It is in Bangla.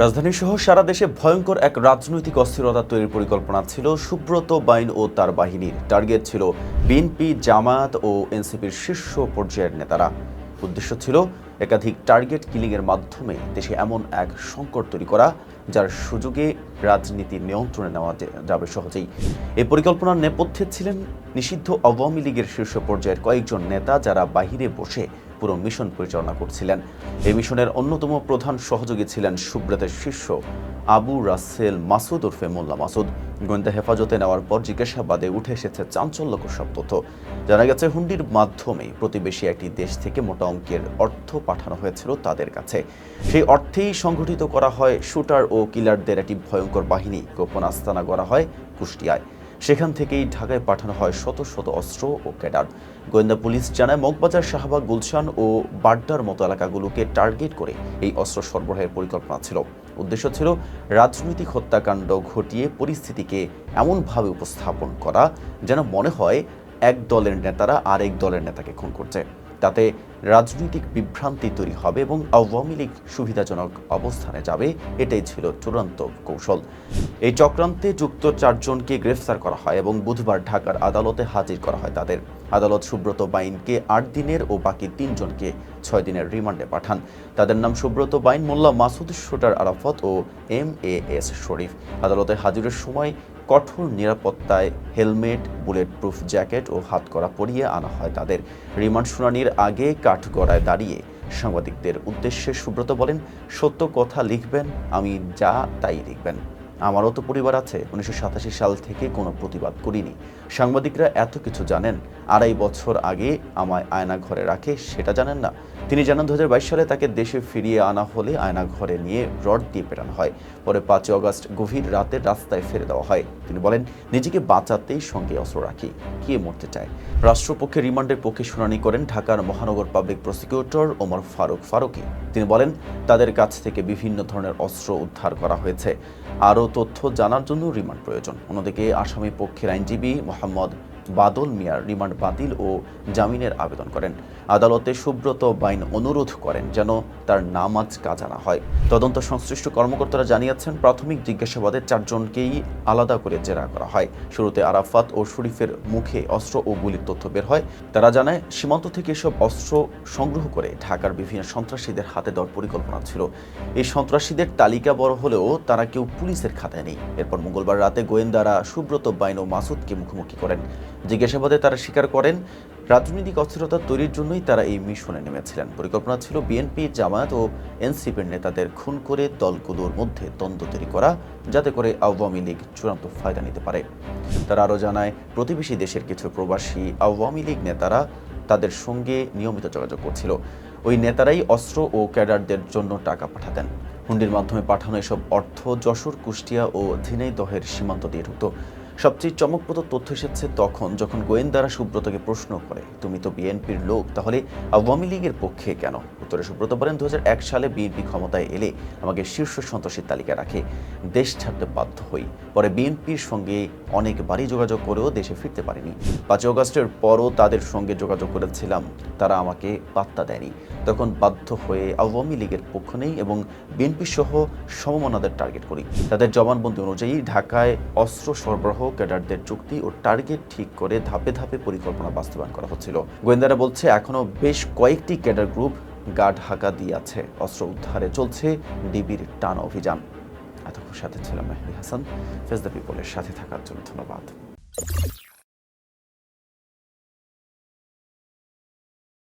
রাজধানী সহ সারা দেশে ভয়ঙ্কর এক রাজনৈতিক অস্থিরতা তৈরির পরিকল্পনা ছিল সুব্রত বাইন ও তার বাহিনীর। টার্গেট ছিল বিএনপি, জামায়াত ও এনসিপির শীর্ষ পর্যায়ের নেতারা। উদ্দেশ্য ছিল একাধিক টার্গেট কিলিংয়ের মাধ্যমে দেশে এমন এক সংকট তৈরি করা, যার সুযোগে রাজনীতি নিয়ন্ত্রণে নেওয়া যাবে সহজেই। এই পরিকল্পনার নেপথ্যে ছিলেন নিষিদ্ধ আওয়ামী লীগের শীর্ষ পর্যায়ের কয়েকজন নেতা যারা বাহিরে বসে পুরো মিশন পরিচালনা করছিলেন। এই মিশনের অন্যতম প্রধান সহযোগী ছিলেন সুব্রতের শিষ্য আবু রাসেল মাসুদ ওরফে মোল্লা মাসুদ। গোয়েন্দা হেফাজতে নেওয়ার পর জিজ্ঞাসাবাদে উঠে এসেছে চাঞ্চল্যকর সব তথ্য। জানা গেছে, হুন্ডির মাধ্যমে প্রতিবেশী একটি দেশ থেকে মোটা অঙ্কের অর্থ পাঠানো হয়েছিল তাদের কাছে। সেই অর্থেই সংগঠিত করা হয় শুটার ও কিলারদের একটি ভয়ঙ্কর বাহিনী। গোপন আস্তানা করা হয় কুষ্টিয়ায়। সেখান থেকেই ঢাকায় পাঠানো হয় শত শত অস্ত্র ও ক্যাডার। গোয়েন্দা পুলিশ জানায়, মগবাজার শাহবাগ, গুলশান ও বাড্ডার মতো এলাকাগুলোকে টার্গেট করে এই অস্ত্র সরবরাহের পরিকল্পনা ছিল। উদ্দেশ্য ছিল রাজনৈতিক হত্যাকাণ্ড ঘটিয়ে পরিস্থিতিকে এমনভাবে উপস্থাপন করা যেন মনে হয় এক দলের নেতারা আরেক দলের নেতাকে খুন করছে। তাতে রাজনৈতিক বিভ্রান্তি তৈরি হবে এবং আওয়ামী লীগ সুবিধাজনক অবস্থানে যাবে, এটাই ছিল চূড়ান্ত কৌশল। এই চক্রান্তে যুক্ত চারজনকে গ্রেফতার করা হয় এবং বুধবার ঢাকার আদালতে হাজির করা হয় তাদের। আদালত সুব্রত বাইনকে আট দিনের ও বাকি তিনজনকে ছয় দিনের রিমান্ডে পাঠান। তাদের নাম সুব্রত বাইন, মোল্লা মাসুদ শুটার আরাফত ও এম এ এস শরীফ। আদালতে হাজিরের সময় কঠোর নিরাপত্তায় হেলমেট বুলেট প্রুফ জ্যাকেট ও হাতকড়া পরিয়ে আনা হয় তাদের। রিমান্ড শুনানির আগে কাঠগড়ায় দাঁড়িয়ে সাংবাদিকদের উদ্দেশ্যে সুব্রত বলেন, সত্য কথা লিখবেন, আমি যা তাই লিখবেন। আমারও তো পরিবার আছে। উনিশশো সাতাশি সাল থেকে কোনো প্রতিবাদ করিনি। সাংবাদিকরা এত কিছু জানেন, আড়াই বছর আগে আমায় আয়না ঘরে রাখে, সেটা জানেন না। তিনি জানান দু সালে তাকে দেশে ফিরিয়ে আনা হলে আয়না ঘরে নিয়ে রড দিয়ে পেটানো হয়। পরে পাঁচই অগস্ট গভীর রাতে রাস্তায় ফেলে দেওয়া হয়। তিনি বলেন, নিজেকে বাঁচাতেই সঙ্গে অস্ত্র রাখি। কে মরতে চায়? রাষ্ট্রপক্ষে রিমান্ডের পক্ষে শুনানি করেন ঢাকার মহানগর পাবলিক প্রসিকিউটর ওমর ফারুক ফারুকি। তিনি বলেন, তাদের কাছ থেকে বিভিন্ন ধরনের অস্ত্র উদ্ধার করা হয়েছে। আরও তথ্য জানার জন্য রিমান্ড প্রয়োজন। অন্যদিকে আসামি পক্ষের আইনজীবী মোহাম্মদ বাদল মিয়ার রিমান্ড বাতিল ও জামিনের আবেদন করেন। আদালতে সুব্রত বাইন অনুরোধ করেন যেন তার নাম আজ কাজ হয়। তদন্ত সংশ্লিষ্ট কর্মকর্তারা জানিয়েছেন, প্রাথমিক জিজ্ঞাসাবাদে চারজনকেই আলাদা করে জেরা করা হয়। শুরুতে আরাফাত ও শরীফের মুখে অস্ত্র ও গুলির তথ্য বের হয়। তারা জানায়, সীমান্ত থেকে এসব অস্ত্র সংগ্রহ করে ঢাকার বিভিন্ন সন্ত্রাসীদের হাতে দেওয়ার পরিকল্পনা ছিল। এই সন্ত্রাসীদের তালিকা বড় হলেও তারা কেউ পুলিশের খাতায় নেই। এরপর মঙ্গলবার রাতে গোয়েন্দারা সুব্রত বাইন ও মাসুদকে মুখোমুখি করেন। জিজ্ঞাসাবাদে তারা স্বীকার করেন, রাজনৈতিক অস্থিরতা তৈরির জন্যই তারা এই মিশনে নেমেছিলেন। পরিকল্পনা ছিল বিএনপি, জামায়াত ও এনসিপির নেতাদের খুন করে দলগুলোর মধ্যে দ্বন্দ্ব তৈরি করা, যাতে করে আওয়ামী লীগ চূড়ান্ত ফায়দা নিতে পারে। তারা আরও জানায়, প্রতিবেশী দেশের কিছু প্রবাসী আওয়ামী লীগ নেতারা তাদের সঙ্গে নিয়মিত যোগাযোগ করছিল। ওই নেতারাই অস্ত্র ও ক্যাডারদের জন্য টাকা পাঠাতেন। হুন্ডির মাধ্যমে পাঠানো এসব অর্থ যশোর, কুষ্টিয়া ও ঝিনাইদহের সীমান্ত দিয়ে ঢুকত। সবচেয়ে চমকপ্রদ তথ্য এসেছে তখন যখন গোয়েন্দারা সুব্রতকে প্রশ্ন করে, তুমি তো বিএনপির লোক, তাহলে আওয়ামী লীগের পক্ষে কেন? উত্তরে সুব্রত বলেন দু হাজার এক সালে বিএনপি ক্ষমতায় এলে আমাকে শীর্ষ সন্ত্রাসীর তালিকা রাখে, দেশ ছাড়তে বাধ্য হই। পরে বিএনপির সঙ্গে অনেকবারই যোগাযোগ করেও দেশে ফিরতে পারিনি। পাঁচই অগস্টের পরও তাদের সঙ্গে যোগাযোগ করেছিলাম, তারা আমাকে পাত্তা দেয়নি। তখন বাধ্য হয়ে আওয়ামী লীগের পক্ষ নেই এবং বিএনপি সহ সমমনাদের টার্গেট করি। তাদের জবানবন্দি অনুযায়ী ঢাকায় অস্ত্র সরবরাহ ক্যাডারদের চুক্তি ও টার্গেট ঠিক করে ধাপে ধাপে পরিকল্পনা বাস্তবায়ন করা হচ্ছিল। গোয়েন্দারা বলছে, এখনও বেশ কয়েকটি ক্যাডার গ্রুপ গা ঢাকা দিয়ে আছে। অস্ত্র উদ্ধারে চলছে ডিবির টান অভিযান। এতক্ষণ সাথে ছিলাম মেহদি হাসান। ফেস দ্য পিপলের সাথে থাকার জন্য ধন্যবাদ।